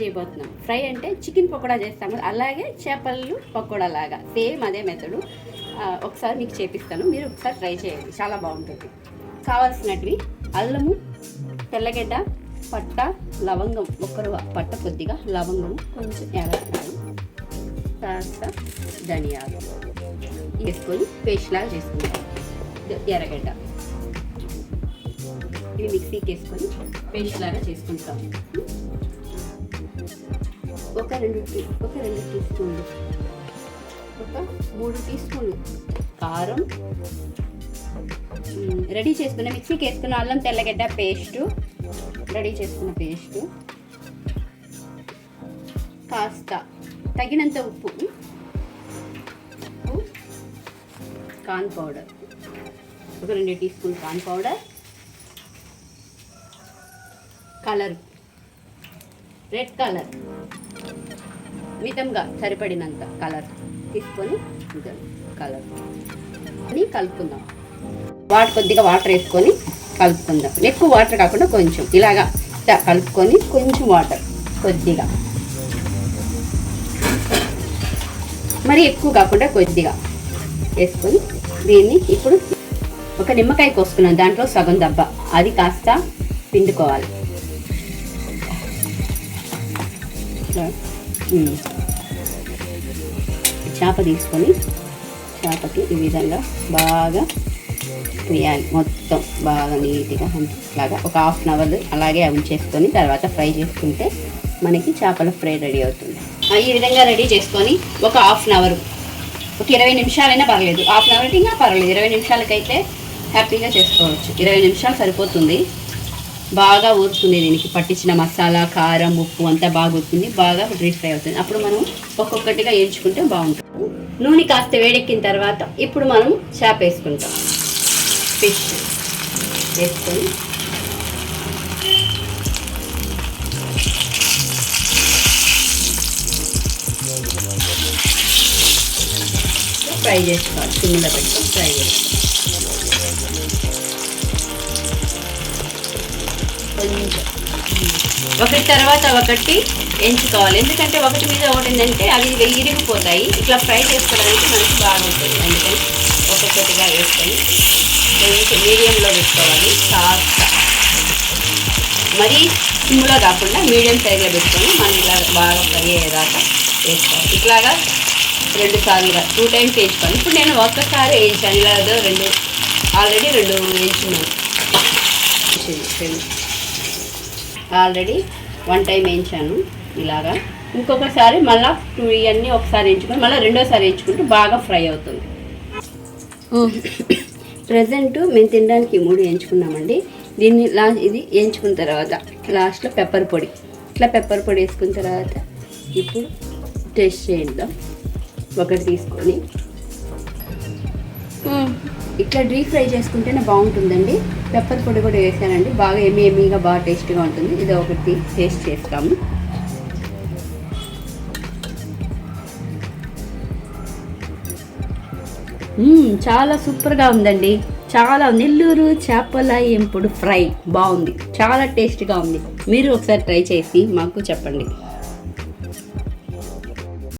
చేయబోతున్నాం. ఫ్రై అంటే చికెన్ పకోడా చేస్తాము. అలాగే చేపలు పకోడా లాగా. సేమ్ అదే మెథడు ఒకసారి మీకు చేపిస్తాను. మీరు ఒకసారి ట్రై చేయండి. చాలా బాగుంటుంది. కావాల్సినటివి అల్లము తెల్లగడ్డ పట్ట లవంగం. ఒక్కరు పట్ట కొద్దిగా లవంగం కొంచెం యాలక్కాయలు కాస్త ధనియాలు వేసుకొని పేస్ట్ లాగా చేసుకుంటాం. ఎర్రగడ్డ. ఇవి మిక్సీకి వేసుకొని పేస్ట్ లాగా చేసుకుంటాం. ఒక రెండు టీ ఒక రెండు టీ స్పూన్లు. ఒక మూడు టీ స్పూన్లు. కారం. రెడీ చేసుకున్న మిక్సీకి వేసుకున్న అల్లం తెల్లగడ్డ పేస్టు. రెడీ చేసుకున్న పేస్టు. కాస్త తగినంత ఉప్పు ఉప్పు. Corn powder. ఒక రెండు teaspoon corn powder. Colour. Red colour. మితంగా సరిపడినంత కలర్ తీసుకొని కలర్. అని కలుపుకుందాం. వాటర్ కొద్దిగా వాటర్ వేసుకొని కలుపుకుందాం. ఎక్కువ వాటర్ కాకుండా కొంచెం. ఇలాగా ఇట్లా కలుపుకొని కొంచెం వాటర్ కొద్దిగా. మరి ఎక్కువ కాకుండా కొద్దిగా వేసుకొని దీన్ని ఇప్పుడు ఒక నిమ్మకాయ కోసుకున్నాం. దాంట్లో సగం దెబ్బ. అది కాస్త పిండుకోవాలి. ఇట్లా, చేప తీసుకొని చేపకి ఈ విధంగా బాగా వేయాలి. మొత్తం బాగా నీట్గా ఇట్లాగా ఒక హాఫ్ అన్ అవర్ అలాగే ఉంచేసుకొని తర్వాత ఫ్రై చేసుకుంటే మనకి చేపల ఫ్రై రెడీ అవుతుంది. ఈ విధంగా రెడీ చేసుకొని ఒక హాఫ్ అన్ అవర్ ఒక ఇరవై నిమిషాలైనా పర్లేదు. హాఫ్ అన్ అవర్ ఇంకా పర్లేదు. ఇరవై నిమిషాలకైతే హ్యాపీగా చేసుకోవచ్చు. ఇరవై నిమిషాలు సరిపోతుంది. బాగా ఊరుతుంది దీనికి. పట్టించిన మసాలా కారం ఉప్పు అంతా బాగా ఊరుతుంది బాగా డీప్ ఫ్రై అవుతుంది. అప్పుడు మనం ఒక్కొక్కటిగా వేయించుకుంటే బాగుంటుంది. నూనె కాస్త వేడెక్కిన తర్వాత ఇప్పుడు మనం చేప వేసుకుంటాం. ఫిష్ వేసుకొని. ఫ్రై చేసుకోవాలి. సిమ్లో పెట్టుకొని ఫ్రై చేసుకోవాలి. ఒకటి తర్వాత ఒకటి ఎంచుకోవాలి. ఎందుకంటే ఒకటి మీద ఒకటి ఏంటంటే అవి ఇరిగిపోతాయి. ఇట్లా ఫ్రై చేసుకోవడానికి మనకి బాగుంటుంది అందుకని ఒక్కొక్కటిగా వేసుకొని కొంచెం మీడియంలో పెట్టుకోవాలి. కాస్త. మరీ సిమ్లో కాకుండా మీడియం సైజ్లో పెట్టుకొని మనం ఇలా బాగా ఫ్రై అయ్యేదాకా వేసుకోవాలి. ఇట్లాగా రెండు సార్లుగా టూ టైమ్స్ వేయించుకోవాలి. ఇప్పుడు నేను ఒక్కసారి వేయించాను. ఇలా రెండు ఆల్రెడీ రెండు వేయించున్నాను. రెండు ఆల్రెడీ వన్ టైం వేయించాను ఇలాగా. ఇంకొకసారి మళ్ళీ టూ ఇవన్నీ ఒకసారి వేయించుకొని మళ్ళీ రెండోసారి వేయించుకుంటే బాగా ఫ్రై అవుతుంది. ప్రజెంట్ మేము తినడానికి మూడు వేయించుకున్నామండి. దీన్ని లా ఇది వేయించుకున్న తర్వాత లాస్ట్లో పెప్పర్ పొడి. ఇట్లా పెప్పర్ పొడి వేసుకున్న తర్వాత ఇప్పుడు టేస్ట్ చేద్దాం. ఒకటి తీసుకొని ఇట్లా డీప్ ఫ్రై చేసుకుంటేనే బాగుంటుందండి. పెప్పర్ పొడి కూడా వేసానండి. బాగా ఎమి ఎమ్మిగా బాగా టేస్ట్గా ఉంటుంది. ఇది ఒకటి టేస్ట్ చేస్తాము. చాలా సూపర్గా ఉందండి. చాలా నెల్లూరు చేపల ఎంపుడు ఫ్రై బాగుంది. చాలా టేస్ట్గా ఉంది. మీరు ఒకసారి ట్రై చేసి మాకు చెప్పండి.